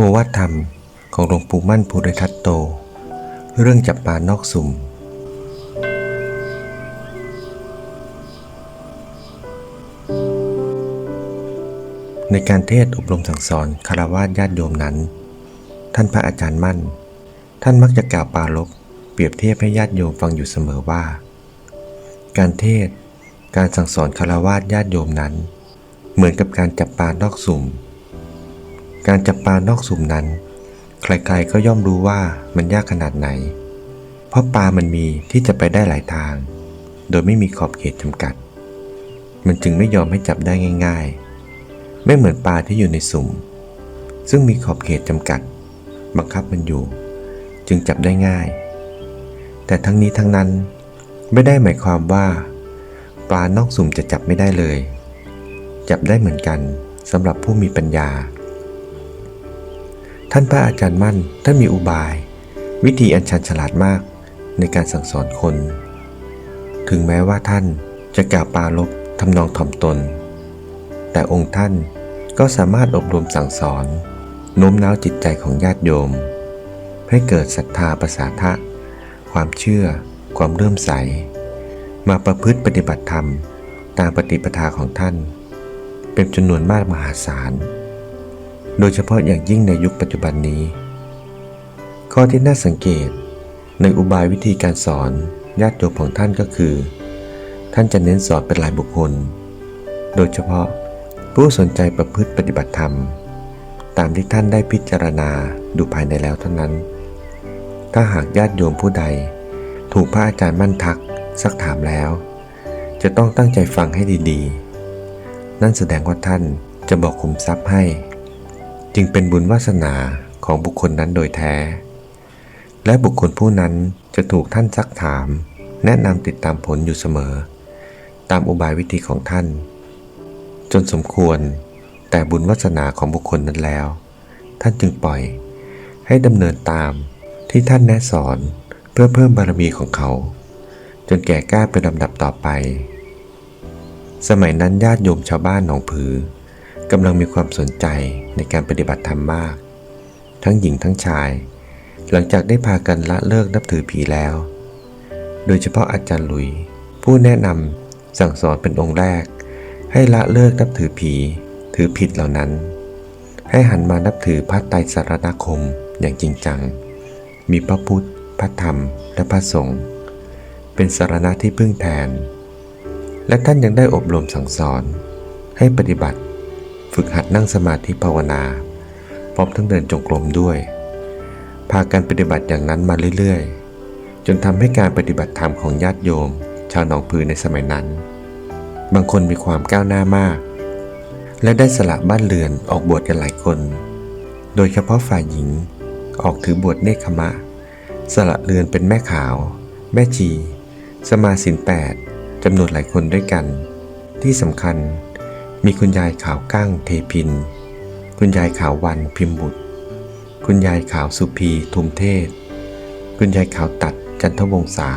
โอวาทธรรมของหลวงปู่มั่นภูริทัตโต เรื่องจับปลานอกสุ่ม ในการเทศอบรมสั่งสอนคารวะญาติโยมนั้น ท่านพระอาจารย์มั่น ท่านมักจะกล่าวปารภเปรียบเทียบให้ญาติโยมฟังอยู่เสมอว่า การเทศการสั่งสอนคารวะญาติโยมนั้น เหมือนกับการจับปลานอกสุ่ม การจับปลานอกสุ่มนั้น ใครๆก็ย่อมรู้ว่ามันยากขนาดไหน เพราะปลามันมีที่จะไปได้หลายทาง โดยไม่มีขอบเขตจำกัด มันจึงไม่ยอมให้จับได้ง่าย ๆ ไม่เหมือนปลาที่อยู่ในสุ่ม ซึ่งมีขอบเขตจำกัด บังคับมันอยู่ จึงจับได้ง่าย แต่ทั้งนี้ทั้งนั้นไม่ได้หมายความว่า ปลานอกสุ่มจะจับไม่ได้เลย จับได้เหมือนกันสำหรับผู้มีปัญญา ท่านพระอาจารย์มั่นท่านมีอุบาย วิธีอันชันฉลาดมากในการสั่งสอนคน ถึงแม้ว่าท่านจะกล่าวปาลบทำนองถ่อมตน แต่องค์ท่านก็สามารถอบรมสั่งสอนโน้มน้าวจิตใจของญาติโยม ให้เกิดศรัทธาประสาทะ ความเชื่อ ความเริ่มใส มาประพฤติปฏิบัติธรรมตามปฏิปทาของท่าน เป็นจำนวนมากมหาศาล โดยเฉพาะอย่างยิ่งในยุคปัจจุบันนี้ ข้อที่น่าสังเกต ในอุบายวิธีการสอนญาติโยมของท่านก็คือ ท่านจะเน้นสอนเป็นรายบุคคล โดยเฉพาะผู้สนใจประพฤติปฏิบัติธรรม ตามที่ท่านได้พิจารณาดูภายในแล้วเท่านั้น ถ้าหากญาติโยมผู้ใด ถูกพระอาจารย์มั่นทักซักถามแล้ว จะต้องตั้งใจฟังให้ดีๆ นั่นแสดงว่าท่านจะบอกคุมทรัพย์ให้ จึงเป็นบุญวาสนาของบุคคลนั้นโดยแท้ และบุคคลผู้นั้นจะถูกท่านซักถาม แนะนำติดตามผลอยู่เสมอ ตามอุบายวิธีของท่าน จนสมควรแต่บุญวาสนาของบุคคลนั้นแล้ว ท่านจึงปล่อย ให้ดำเนินตามที่ท่านแนะสอนเพื่อเพิ่มบารมีของเขา จนแก่กล้าเป็นลำดับต่อไป สมัยนั้นญาติโยมชาวบ้านหนองผือ กำลังมีความสนใจในการปฏิบัติธรรมมาก ทั้งหญิงทั้งชาย หลังจากได้พากันละเลิกนับถือผีแล้ว โดยเฉพาะอาจารย์หลุย ผู้แนะนำสั่งสอนเป็นองค์แรก ให้ละเลิกนับถือผี ถือผิดเหล่านั้น ให้หันมานับถือพระไตรสารณคมอย่างจริงจัง มีพระพุทธ พระธรรม และพระสงฆ์เป็นสารณะที่พึ่งแทน และท่านยังได้อบรมสั่งสอน ให้ปฏิบัติ ฝึกหัดนั่งสมาธิภาวนา พร้อมทั้งเดินจงกรมด้วย พาการปฏิบัติอย่างนั้นมาเรื่อยๆ จนทำให้การปฏิบัติธรรมของญาติโยม ชาวหนองพือในสมัยนั้น บางคนมีความก้าวหน้ามาก และได้สละบ้านเรือนออกบวชกันหลายคน โดยเฉพาะฝ่ายหญิงออกถือบวชเนคขมะ สละเรือนเป็นแม่ขาว แม่ชี สมาสินแปดจำนวนหลายคนด้วยกัน ที่สำคัญ มีคุณยายขาวก้างเทพิน คุณยายขาววันพิมบุตร คุณยายขาวสุพีทุมเทศ คุณยายขาวตัดจันทวงศา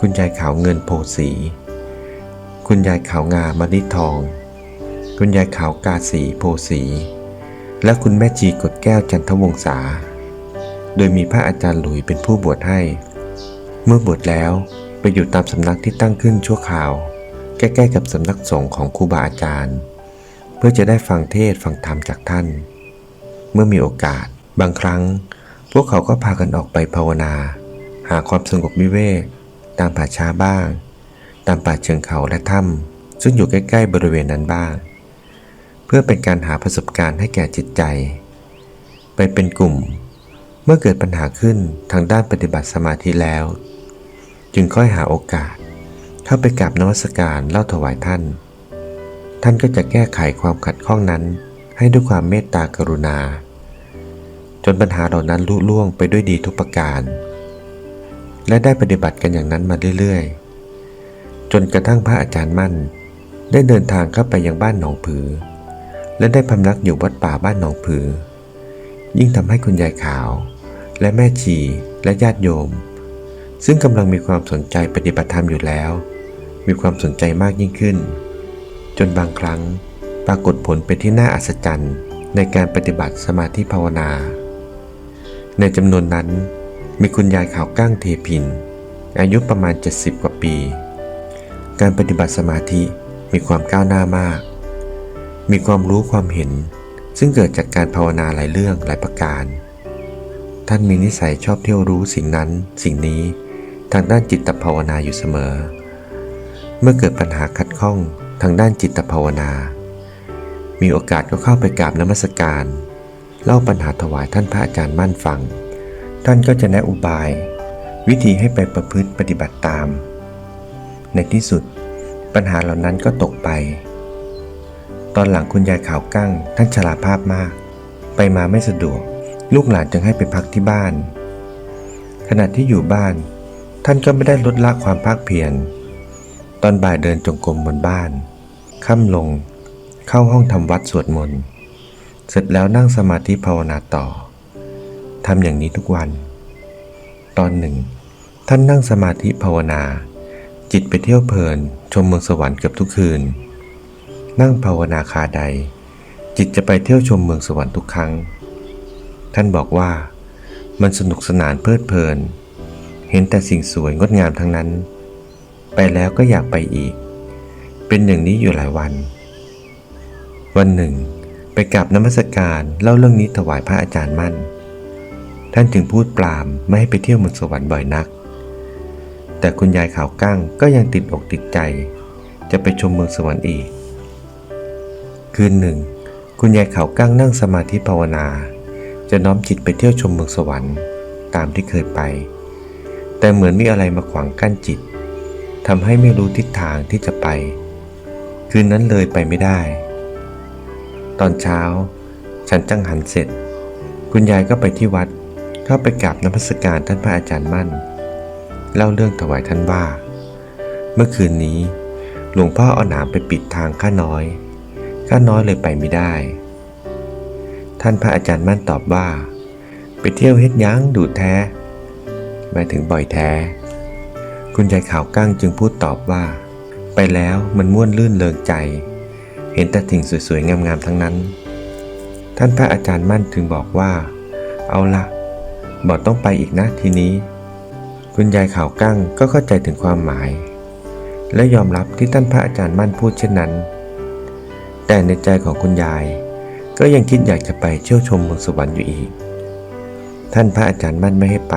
คุณยายขาวเงินโพสี คุณยายขาวงามะลิทอง คุณยายขาวกาสีโพสี และคุณแม่จีกดแก้วจันทวงศา โดยมีพระอาจารย์หลุยเป็นผู้บวชให้ เมื่อบวชแล้วไปอยู่ตามสำนักที่ตั้งขึ้นชั่วคราว ใกล้ๆกับสำนักสงฆ์ของครูบาอาจารย์ เพื่อจะได้ฟังเทศฟังธรรมจากท่าน เมื่อมีโอกาส บางครั้ง พวกเขาก็พากันออกไปภาวนา หาความสงบวิเวก ตามป่าช้าบ้าง ตามป่าเชิงเขาและถ้ำซึ่งอยู่ใกล้ๆบริเวณนั้นบ้าง เพื่อเป็นการหาประสบการณ์ให้แก่จิตใจ ไปเป็นกลุ่ม เมื่อเกิดปัญหาขึ้นทางด้านปฏิบัติสมาธิแล้ว จึงค่อยหาโอกาส เข้าไปกราบนมัสการเล่าถวายท่าน ท่านก็จะแก้ไขความขัดข้องนั้นให้ด้วยความเมตตากรุณา จนปัญหาเหล่านั้นลุล่วงไปด้วยดีทุกประการ และได้ปฏิบัติกันอย่างนั้นมาเรื่อยๆ จนกระทั่งพระอาจารย์มั่น ได้เดินทางเข้าไปยังบ้านหนองผือ และได้พำนักอยู่วัดป่าบ้านหนองผือ ยิ่งทำให้คุณยายขาว และแม่ชีและญาติโยม ซึ่งกำลังมีความสนใจปฏิบัติธรรมอยู่แล้ว มีความสนใจมากยิ่งขึ้น จนบางครั้งปรากฏผลเป็นที่น่าอัศจรรย์ในการปฏิบัติสมาธิภาวนา ในจำนวนนั้น มีคุณยายขาวก้างเทพิน อายุประมาณ 70 กว่าปี การปฏิบัติสมาธิมีความก้าวหน้ามาก มีความรู้ความเห็น ซึ่งเกิดจากการภาวนาหลายเรื่องหลายประการ ท่านมีนิสัยชอบเที่ยวรู้สิ่งนั้นสิ่งนี้ทางด้านจิตภาวนาอยู่เสมอ เมื่อเกิดปัญหาขัดข้องทางด้านจิตภาวนา มีโอกาสก็เข้าไปกราบนมัสการ เล่าปัญหาถวายท่านพระอาจารย์มั่นฟัง ท่านก็จะแนะอุบาย วิธีให้ไปประพฤติปฏิบัติตาม ในที่สุดปัญหาเหล่านั้นก็ตกไป ตอนหลังคุณยายขาวกั้งท่านชราภาพมาก ไปมาไม่สะดวก ลูกหลานจึงให้ไปพักที่บ้าน ขณะที่อยู่บ้าน ท่านก็ไม่ได้ลดละความภาคเพียร ตอนบ่ายเดินจงกรมบนบ้าน ค่ำลง เข้าห้องทำวัดสวดมนต์ เสร็จแล้วนั่งสมาธิภาวนาต่อ ทำอย่างนี้ทุกวัน ตอนหนึ่ง ท่านนั่งสมาธิภาวนา จิตไปเที่ยวเพลิน ชมเมืองสวรรค์เกือบทุกคืน นั่งภาวนาคาใด จิตจะไปเที่ยวชมเมืองสวรรค์ทุกครั้ง ท่านบอกว่า มันสนุกสนานเพลิดเพลิน เห็นแต่สิ่งสวยงดงามทั้งนั้น ไปแล้วก็อยากไปอีก เป็นอย่างนี้อยู่หลายวัน วันหนึ่ง ไปกราบนมัสการเล่าเรื่องนี้ถวายพระอาจารย์มั่น ท่านจึงพูดปรามไม่ให้ไปเที่ยวเมืองสวรรค์บ่อยนัก แต่คุณยายขาวกั้งก็ยังติดอกติดใจ จะไปชมเมืองสวรรค์อีก คืนหนึ่ง คุณยายขาวกั้งนั่งสมาธิภาวนา จะน้อมจิตไปเที่ยวชมเมืองสวรรค์ ตามที่เคยไป แต่เหมือนมีอะไรมาขวางกั้นจิต ทำให้ไม่รู้ทิศทางที่จะไป คืนนั้นเลยไปไม่ได้ ตอนเช้า ฉันจังหันเสร็จ คุณยายก็ไปที่วัด เข้าไปกราบนมัสการท่านพระอาจารย์มั่น เล่าเรื่องถวายท่านว่า เมื่อคืนนี้ หลวงพ่อเอาหนามไปปิดทางข้าน้อย ข้าน้อยเลยไปไม่ได้ ท่านพระอาจารย์มั่นตอบว่า ไปเที่ยวเฮ็ดยั้งดูดแท้หมายถึงบ่อยแท้ คุณยายขาวก้างจึงพูดตอบว่า ไปแล้วมันม่วนลื่นเลิงใจ เห็นแต่สิ่งสวยๆ งามๆ ทั้งนั้น ท่านพระอาจารย์มั่นจึงบอกว่า เอาละบอกต้องไปอีกนะทีนี้ คุณยายขาวกั้งก็เข้าใจถึงความหมาย และยอมรับที่ท่านพระอาจารย์มั่นพูดเช่นนั้น แต่ในใจของคุณยาย ก็ยังคิดอยากจะไปเที่ยวชมเมืองสวรรค์อยู่อีก ท่านพระอาจารย์มั่นไม่ให้ไป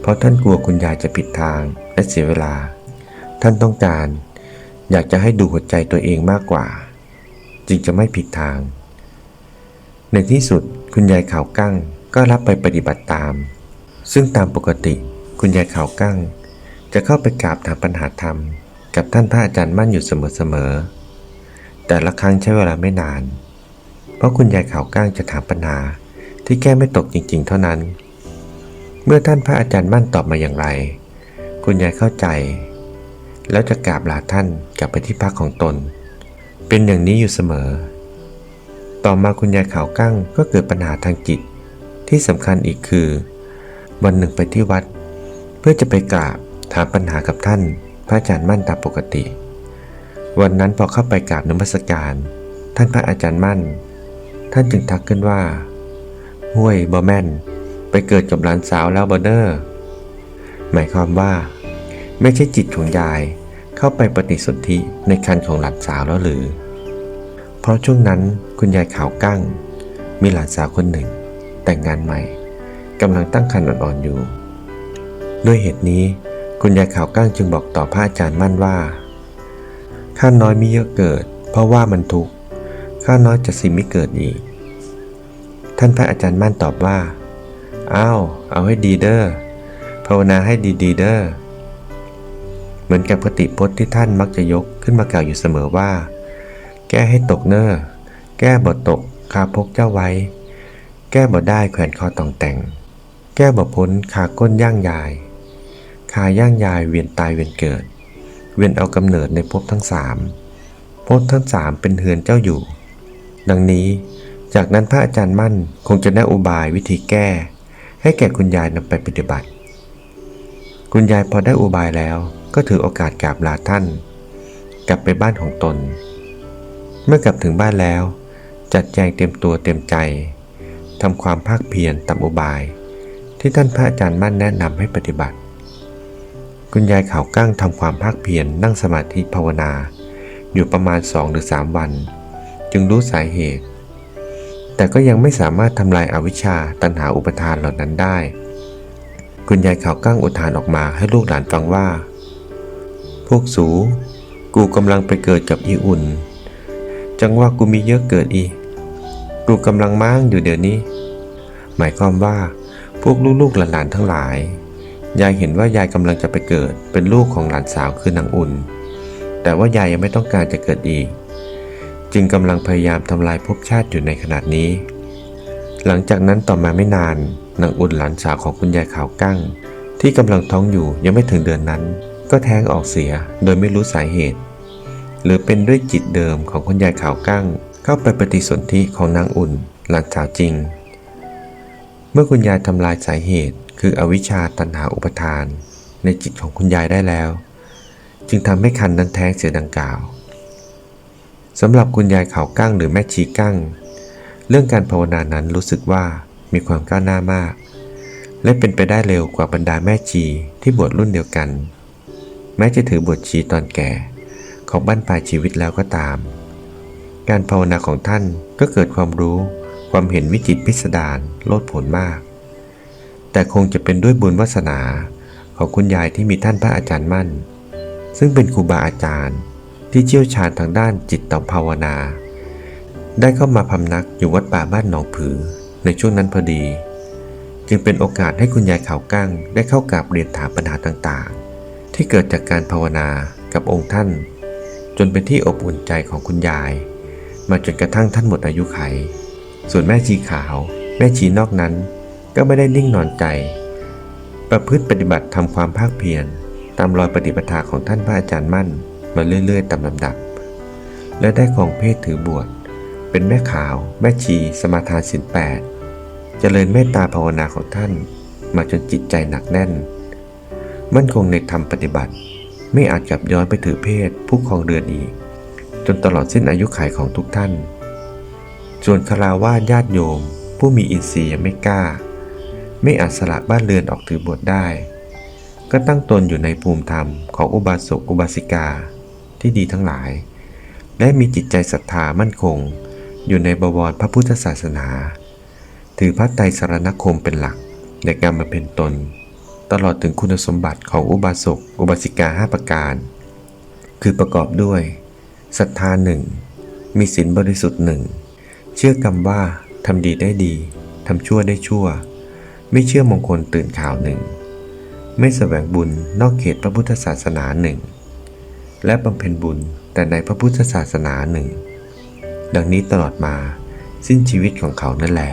เพราะท่านกลัวคุณยายจะผิดทางและเสียเวลา ท่านต้องการ อยากจะให้ดูหัวใจตัวเองมากกว่า จึงจะไม่ผิดทาง ในที่สุดคุณยายขาวกั้งก็รับไปปฏิบัติตาม ซึ่งตามปกติคุณยายขาวกั้ง จะเข้าไปกราบถามปัญหาธรรม กับท่านพระอาจารย์มั่นอยู่เสมอๆแต่ละครั้งใช้เวลาไม่นาน เพราะคุณยายขาวก้างจะถามปัญหาที่แก้ไม่ตกจริง ๆ เท่านั้น เมื่อท่านพระอาจารย์มั่นตอบมาอย่างไร คุณยายเข้าใจ แล้วจะกราบลาท่านกลับไปที่พักของตน เป็นอย่างนี้อยู่เสมอ ต่อมาคุณยายขาวกั้งก็เกิดปัญหาทางจิต ที่สำคัญอีกคือ วันหนึ่งไปที่วัด เพื่อจะไปกราบถามปัญหากับท่าน พระอาจารย์มั่นตามปกติ วันนั้นพอเข้าไปกราบนมัสการ ท่านพระอาจารย์มั่น ท่านจึงทักขึ้นว่าห้วยบอแม่น ไปเกิดกับหลานสาวแล้วบอเดอร์ หมายความว่า ไม่ใช่จิตของยายเข้าไปปฏิสนธิในคันของหลานสาวแล้วหรือ เพราะช่วงนั้นคุณยายขาวกั้ง มีหลานสาวคนหนึ่ง แต่งงานใหม่กำลังตั้งครรภ์อ่อนๆอยู่ ด้วยเหตุนี้คุณยายขาวกั้งจึงบอกต่อพระอาจารย์มั่นว่า ข้าน้อยมีเยอะเกิด เพราะว่ามันทุกข์ข้าน้อยจะสิไม่เกิดอีก ท่านพระอาจารย์มั่นตอบว่า อ้าว เอาให้ดีเด้อภาวนาให้ดีๆเด้อเหมือนกับคติพจน์ที่ท่านมักจะยกขึ้นมากล่าวอยู่เสมอว่า แก้ให้ตกเน้อแก้บ่ตกคาพกเจ้าไว้ แก้บ่ได้แขวนคอตองแต่ง แก้บ่พ้นคาก้นย่างยาย คาย่างยายเวียนตายเวียนเกิด เวียนเอากำเนิดในภพทั้งสามภพทั้งสามเป็นเฮือนเจ้าอยู่ ดังนี้จากนั้นพระอาจารย์มั่นคงจะแนะอุบายวิธีแก้ ให้แก่คุณยายนำไปปฏิบัติ คุณยายพอได้อุบายแล้วก็ถือโอกาสกราบลาท่าน กลับไปบ้านของตน เมื่อกลับถึงบ้านแล้ว จัดแจงเต็มตัวเต็มใจทำความภาคเพียรตามอุบาย ที่ท่านพระอาจารย์มั่นแนะนำให้ปฏิบัติ คุณยายข่าวกั้งทำความภาคเพียรนั่งสมาธิภาวนา อยู่ประมาณสองหรือสามวัน จึงรู้สาเหตุ แต่ก็ยังไม่สามารถทำลายอาวิชชาตัณหาอุปทานเหล่านั้นได้ คุณยายขาวกั้งอุทานออกมาให้ลูกหลานฟังว่า พวกสู กูกำลังไปเกิดกับอีอุ่น จังว่ากูมีเยอะเกิดอี กูกำลังม้างอยู่เดี๋ยวนี้ หมายความว่าพวกลูกๆหลานๆทั้งหลาย ยายเห็นว่ายายกำลังจะไปเกิดเป็นลูกของหลานสาวคือนางอุ่น แต่ว่ายายยังไม่ต้องการจะเกิดอีก จึงกำลังพยายามทำลายภพชาติอยู่ในขณะนี้ หลังจากนั้นต่อมาไม่นานนางอุ่นหลานสาวของคุณยายขาวกั้ง ที่กำลังท้องอยู่ยังไม่ถึงเดือนนั้น ก็แท้งออกเสียโดยไม่รู้สาเหตุ หรือเป็นด้วยจิตเดิมของคุณยายขาวกั้ง เข้าไปปฏิสนธิของนางอุ่นหลานสาวจริง เมื่อคุณยายทำลายสาเหตุ คืออวิชชาตันหาอุปทาน ในจิตของคุณยายได้แล้ว จึงทำให้คันนั้นแท้งเสียดังกล่าว สำหรับคุณยายเขากั้งหรือแม่ชีกั้ง เรื่องการภาวนานั้นรู้สึกว่ามีความก้าวหน้ามาก และเป็นไปได้เร็วกว่าบรรดาแม่ชีที่บวชรุ่นเดียวกัน แม้จะถือบวชชีตอนแก่ ของบ้านปลายชีวิตแล้วก็ตาม การภาวนาของท่านก็เกิดความรู้ความเห็นวิจิตพิสดารโลดผลมาก แต่คงจะเป็นด้วยบุญวาสนาของคุณยายที่มีท่านพระอาจารย์มั่น ซึ่งเป็นครูบาอาจารย์ ที่เชี่ยวชาญทางด้านจิตตภาวนา ได้เข้ามาพำนักอยู่วัดป่าบ้านหนองผือในช่วงนั้นพอดี จึงเป็นโอกาสให้คุณยายขาวกั้งได้เข้ากราบเรียนถามปัญหาต่างๆ ที่เกิดจากการภาวนากับองค์ท่าน จนเป็นที่อบอุ่นใจของคุณยาย มาจนกระทั่งท่านหมดอายุไข ส่วนแม่ชีขาว แม่ชีนอกนั้นก็ไม่ได้นิ่งนอนใจ ประพฤติปฏิบัติทำความภาคเพียรตามรอยปฏิปทาของท่านพระอาจารย์มั่น มาเรื่อยๆตามลำดับ และได้ของเพศถือบวช เป็นแม่ขาว แม่ชี สมาทานสินแปดเจริญเมตตาภาวนาของท่าน มาจนจิตใจหนักแน่น มั่นคงในธรรมปฏิบัติ ไม่อาจกลับย้อนไปถือเพศผู้ครองเรือนอีก จนตลอดสิ้นอายุขัยของทุกท่าน ส่วนคาราวาญาติโยม ผู้มีอินทรีย์ไม่กล้า ไม่อาจสละบ้านเรือนออกถือบวชได้ก็ตั้งตนอยู่ในภูมิธรรมของอุบาสกอุบาสิกา ที่ดีทั้งหลาย และมีจิตใจศรัทธามั่นคง อยู่ในบวรพระพุทธศาสนา ถือพระไตรสรณคมเป็นหลักในการมาเป็นตน ตลอดถึงคุณสมบัติของอุบาสกอุบาสิกาห้าประการ คือประกอบด้วยศรัทธาหนึ่งมีศีลบริสุทธิ์หนึ่งเชื่อกรรมว่าทำดีได้ดีทำชั่วได้ชั่ว ไม่เชื่อมงคลตื่นข่าวหนึ่งไม่แสวงบุญนอกเขตพระพุทธศาสนาหนึ่ง และบำเพ็ญบุญแต่ในพระพุทธศาสนาหนึ่ง ดังนี้ตลอดมาสิ้นชีวิตของเขานั่นแหละ